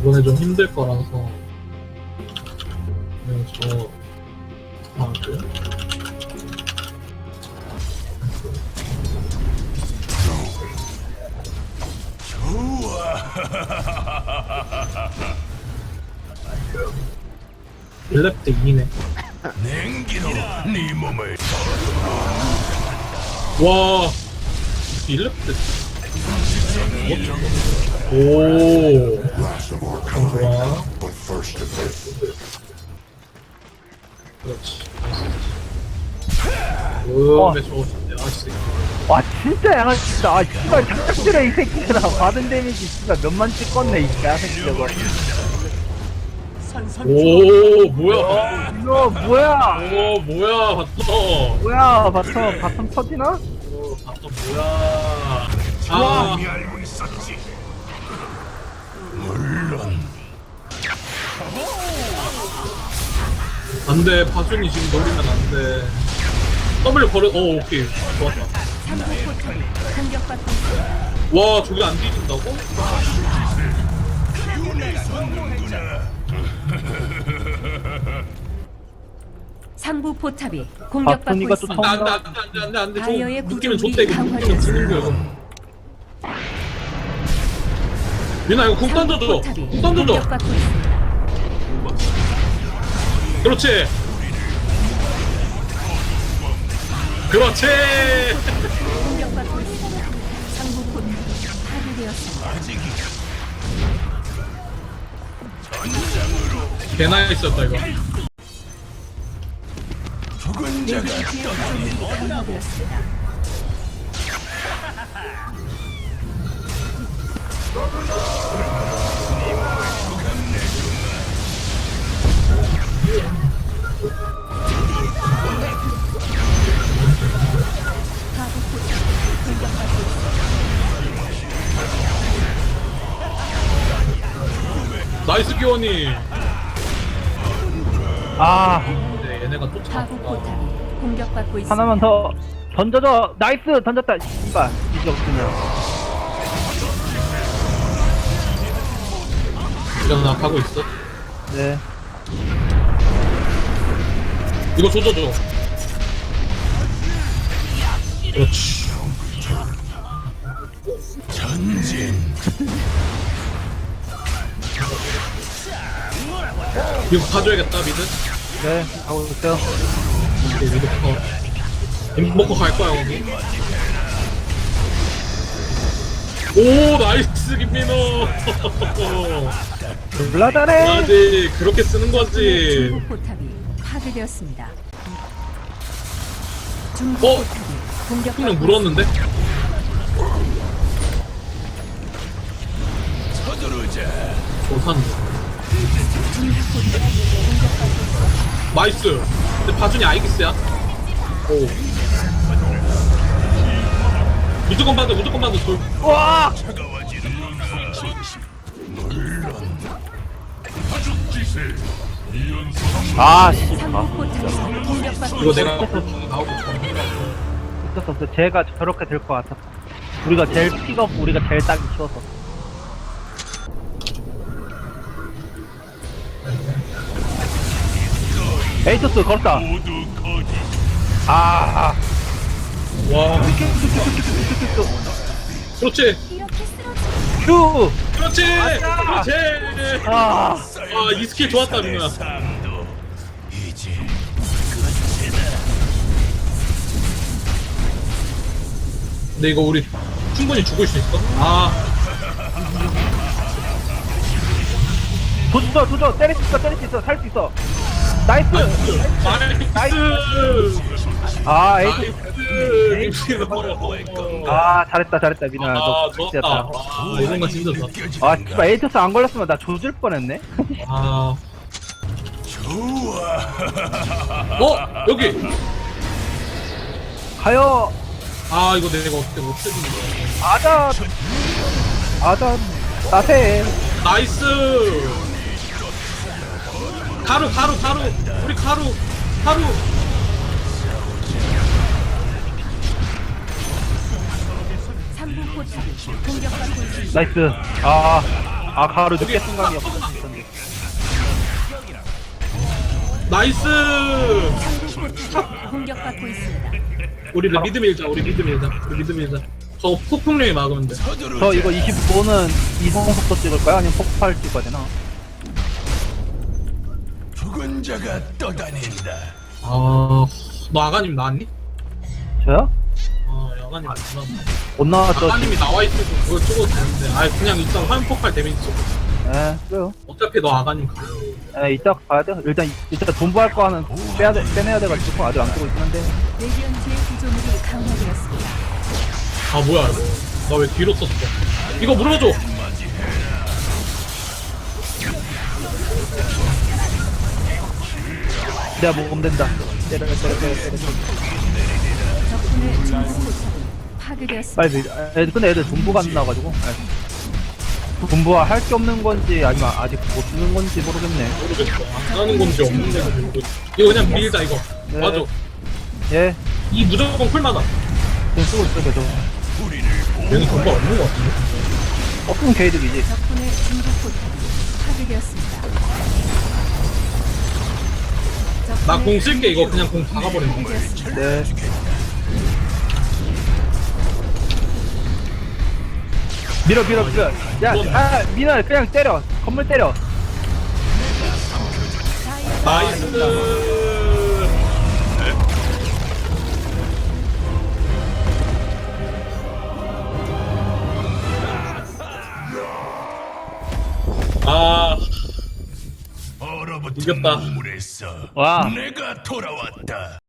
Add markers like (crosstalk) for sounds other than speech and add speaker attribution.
Speaker 1: 이번에 좀 힘들 거라서. 그냥 저 아, 그래? 일렙트 2네.
Speaker 2: 냉기로 네 몸을
Speaker 1: 와 일렙트 오. 좋아. 그렇지 저거 아 진짜
Speaker 3: 와 진짜. 아 씨발 작작질해 이 새끼들아. 받은 데미지 씨발 몇만 찍었네 이 새끼 저거
Speaker 1: 오 뭐야?
Speaker 3: 이거 뭐야?
Speaker 1: 오 뭐야? 봤어.
Speaker 3: 뭐야? 바텀 바텀 터지나?
Speaker 1: 오 봤어. 뭐야 아.
Speaker 2: 이미 알고 있었지. 물론.
Speaker 1: 안돼 파순이 지금 노리면 안돼. W 걸어 어 오케이. 좋았다.
Speaker 4: 삼국 포탑이 공격받고 있습니다.
Speaker 1: 와 저게 안 뒤진다고?
Speaker 4: 삼부 포탑이 공격받고
Speaker 3: 바쁜이가 또
Speaker 4: 있습니다.
Speaker 1: 안돼 안돼 안돼 안돼 안돼.
Speaker 4: 바이오의
Speaker 1: 저 느끼면
Speaker 4: 구조물이
Speaker 1: 좋대 이거. 느끼면 지는 거야 이거 민아 이거 궁 던져줘. 궁 던져줘. 그렇지. 그렇지. 개나 있었다 이거.
Speaker 2: 죽은 자가
Speaker 4: 파괴되었습니
Speaker 1: 나이스 기원이.
Speaker 3: 아.
Speaker 1: 근데 얘네가 쫓아왔다
Speaker 4: 포탑 이 공격받고 있습니다.
Speaker 3: 하나만 더 던져줘. 나이스. 던졌다. 씨발. 이게 없으면
Speaker 1: 이거 나 가고 있어?
Speaker 3: 네.
Speaker 1: 이거 조져줘. 그렇지. 이거 가져야겠다 미드?
Speaker 3: 네, 하고 있어요.
Speaker 1: 오케이 미드 커임 먹고 갈 거야 거기 오 나이스 김민호. (laughs)
Speaker 3: 블라다네
Speaker 1: 아직 그렇게 쓰는 거지.
Speaker 4: 중국 포탑이 파괴되었습니다. 중국
Speaker 1: 어?
Speaker 4: 포탑이
Speaker 1: 그냥
Speaker 4: 공격받고
Speaker 1: 물었는데? 못하는 나이스. 근데 바준이 아이기스야? 오 무조건 받아 무조건 받아 돌
Speaker 3: 와 아, 씨.
Speaker 4: 삼국
Speaker 3: 아,
Speaker 4: 포탑이 공격받고
Speaker 1: 이거. 내가 나오고
Speaker 3: 없어. 제가 저렇게 될 것 같아. 우리가 제일 픽업, 우리가 제일 따기 쉬워서. 에이토스 걸었다.
Speaker 2: 거기
Speaker 3: 아,
Speaker 1: 와. 그렇지.
Speaker 3: 큐!
Speaker 1: 그렇지. 그렇지.
Speaker 3: 아,
Speaker 1: 아 이 스킬 좋았다 민호야. 근데 이거 우리 충분히 죽을 수 있어? 아.
Speaker 3: 도저, 도저, 때릴 수 있어, 때릴 수 있어, 살 수 있어. 나이스!
Speaker 1: 나이스.
Speaker 3: 아.
Speaker 1: 나이스. 민호
Speaker 3: 아, 잘했다, 잘했다, 민아. 아너
Speaker 1: 좋았다
Speaker 3: 진짜
Speaker 1: 와 이런 거 진짜 좋았다
Speaker 3: 아, 씨발, 에이토스 안 걸렸으면 나 조질 뻔했네.
Speaker 1: 아
Speaker 2: 좋아
Speaker 1: 어? 여기
Speaker 3: 가요!
Speaker 1: 아 이거 내가 어떻게 못 해주는 거야
Speaker 3: 아자! 아자, 나세.
Speaker 1: 나이스 가루 가루 가루 우리 가루 가루
Speaker 3: 나이스. 아, 아 가로 늦게 순간이 없었는데
Speaker 1: 나이스
Speaker 4: 공격받고 있습니다.
Speaker 1: 우리 미드 밀자 우리 미드 밀자 우리 미드 밀자 저 폭풍령이 막으면 돼
Speaker 3: 저 이거 25는 이성 속도 찍을까요? 아니면 폭발 찍어야 되나?
Speaker 2: 죽은 자가 떠다닌다.
Speaker 1: 아 너 아가님 나왔니?
Speaker 3: 저요?
Speaker 1: 아 아가님 안 나왔나
Speaker 3: 못 나왔죠
Speaker 1: 아가님이 나와있어도 그걸 찍어도 되는데. 아 그냥 일단 화면 폭발 데미지 찍어.
Speaker 3: 예 그래요.
Speaker 1: 어차피 너 아가님 가
Speaker 3: 예 이따 가야 돼요 일단 일단 존버할 거 하는 빼야 돼 빼내야 돼가지고 아직 안 쓰고
Speaker 4: 구조물이 강화되었습니다.
Speaker 1: 아 뭐야 이거? 나 왜 뒤로 썼어? 이거 물어줘!
Speaker 3: 내가 먹으면 된다. 때려 때려 때려 때려
Speaker 4: 적군의 중국 포탑이 파괴되었습니다.
Speaker 3: 빨리 밀- 아, 애들 근데 애들 존버가 안 나와가지고. 예. 존버가 할 게 없는 건지 아니면 아직 못 쓰는 건지 모르겠네.
Speaker 1: 모르겠어. 안 가는 건지 없는 건지 모르겠어. 이거 그냥 밀자 이거.
Speaker 3: 네.
Speaker 1: 맞아
Speaker 3: 예.
Speaker 1: 이 무조건 쿨마다
Speaker 3: 지금 쓰고 있어 계속.
Speaker 1: 얘는 돈가 없는 거 같은데?
Speaker 3: 없으면 개이득이지.
Speaker 4: 적군의 중국 포탑이 파괴되었습니다.
Speaker 1: 나공 쓸게 이거. 그냥 공 박아버린다
Speaker 4: 파괴되었습니다.
Speaker 3: 네 밀어 밀어 밀어 야아 민아 그냥 때려 건물 때려
Speaker 1: 나이스 아
Speaker 2: 얼어붙은
Speaker 1: 이겼다.
Speaker 3: 와.
Speaker 2: 내가 돌아왔다.